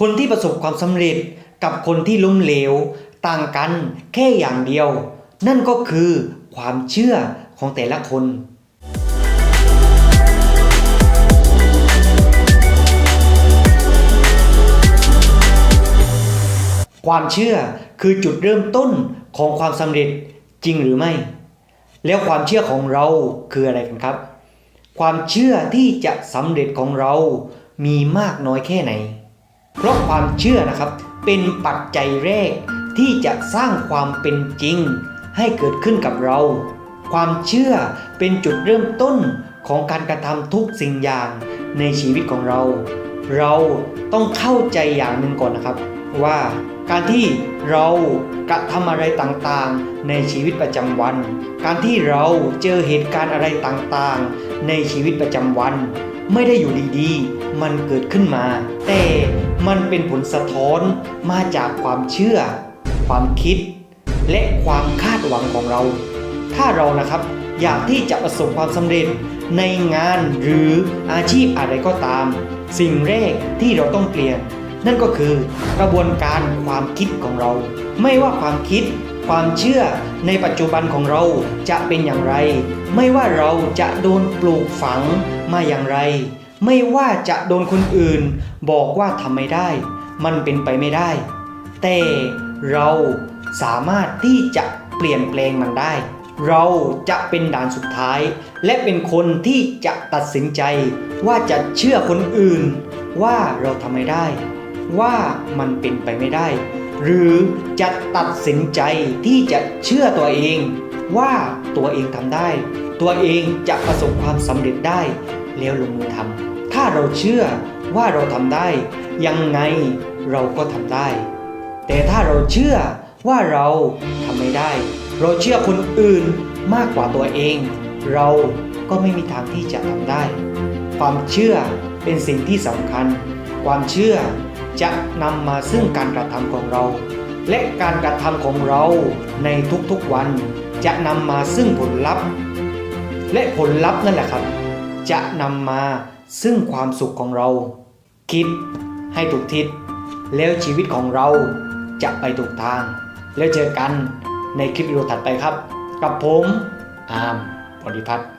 คนที่ประสบความสำเร็จกับคนที่ล้มเหลว ต่างกันแค่อย่างเดียว นั่นก็คือความเชื่อของแต่ละคนความเชื่อคือจุดเริ่มต้นของความสำเร็จจริงหรือไม่ แล้วความเชื่อของเราคืออะไรกันครับ ความเชื่อที่จะสำเร็จของเรามีมากน้อยแค่ไหน เพราะความเชื่อนะครับเป็นปัจจัยแรกที่จะสร้างความเป็นจริง ให้เกิดขึ้นกับเรา ความเชื่อเป็นจุดเริ่มต้นของการกระทำทุกสิ่งอย่างในชีวิตของเรา เราต้องเข้าใจอย่างหนึ่งก่อนนะครับ ว่าการที่เรากระทำอะไรต่างๆ ในชีวิตประจำวัน การที่เราเจอเหตุการณ์อะไรต่างๆ ในชีวิตประจำวัน ไม่ได้อยู่ดีๆ มันเกิดขึ้นมา แต่มันเป็นผลสะท้อนมาจากความเชื่อ ความคิด และความคาดหวังของเรา ถ้าเรานะครับอยากที่จะประสบความสำเร็จในงานหรืออาชีพอะไรก็ตาม สิ่งแรกที่เราต้องเปลี่ยน นั่นก็คือกระบวนการความคิดของเรา ไม่ว่าความคิด ความเชื่อในปัจจุบันของเราจะเป็นอย่างไร ไม่ว่าเราจะโดนปลูกฝังมาอย่างไร ไม่ว่าจะโดนคนอื่น บอกว่าทำไม่ได้ มันเป็นไปไม่ได้ แต่เราสามารถที่จะเปลี่ยนแปลงมันได้ เราจะเป็นด่านสุดท้าย และเป็นคนที่จะตัดสินใจ ว่าจะเชื่อคนอื่น ว่าเราทำไม่ได้ ว่ามันเป็นไปไม่ได้ หรือจะตัดสินใจที่จะเชื่อตัวเองว่าตัวเองทำได้ ตัวเองจะประสบความสำเร็จได้ แล้วลงมือทำถ้าเราเชื่อว่าเราทำได้ ยังไงเราก็ทำได้ แต่ถ้าเราเชื่อว่าเราทำไม่ได้ เราเชื่อคนอื่นมากกว่าตัวเอง เราก็ไม่มีทางที่จะทำได้ ความเชื่อเป็นสิ่งที่สำคัญ ความเชื่อ จะนำมาซึ่งการกระทำของเรา และการกระทำของเราในทุกๆวันจะนำมาซึ่งผลลัพธ์ และผลลัพธ์นั่นแหละครับ จะนำมาซึ่งความสุขของเรา คิดให้ถูกทิศ แล้วชีวิตของเราจะไปถูกทาง แล้วเจอกันในคลิปวิดีโอถัดไปครับ กับผมอาร์มปฏิพัฒน์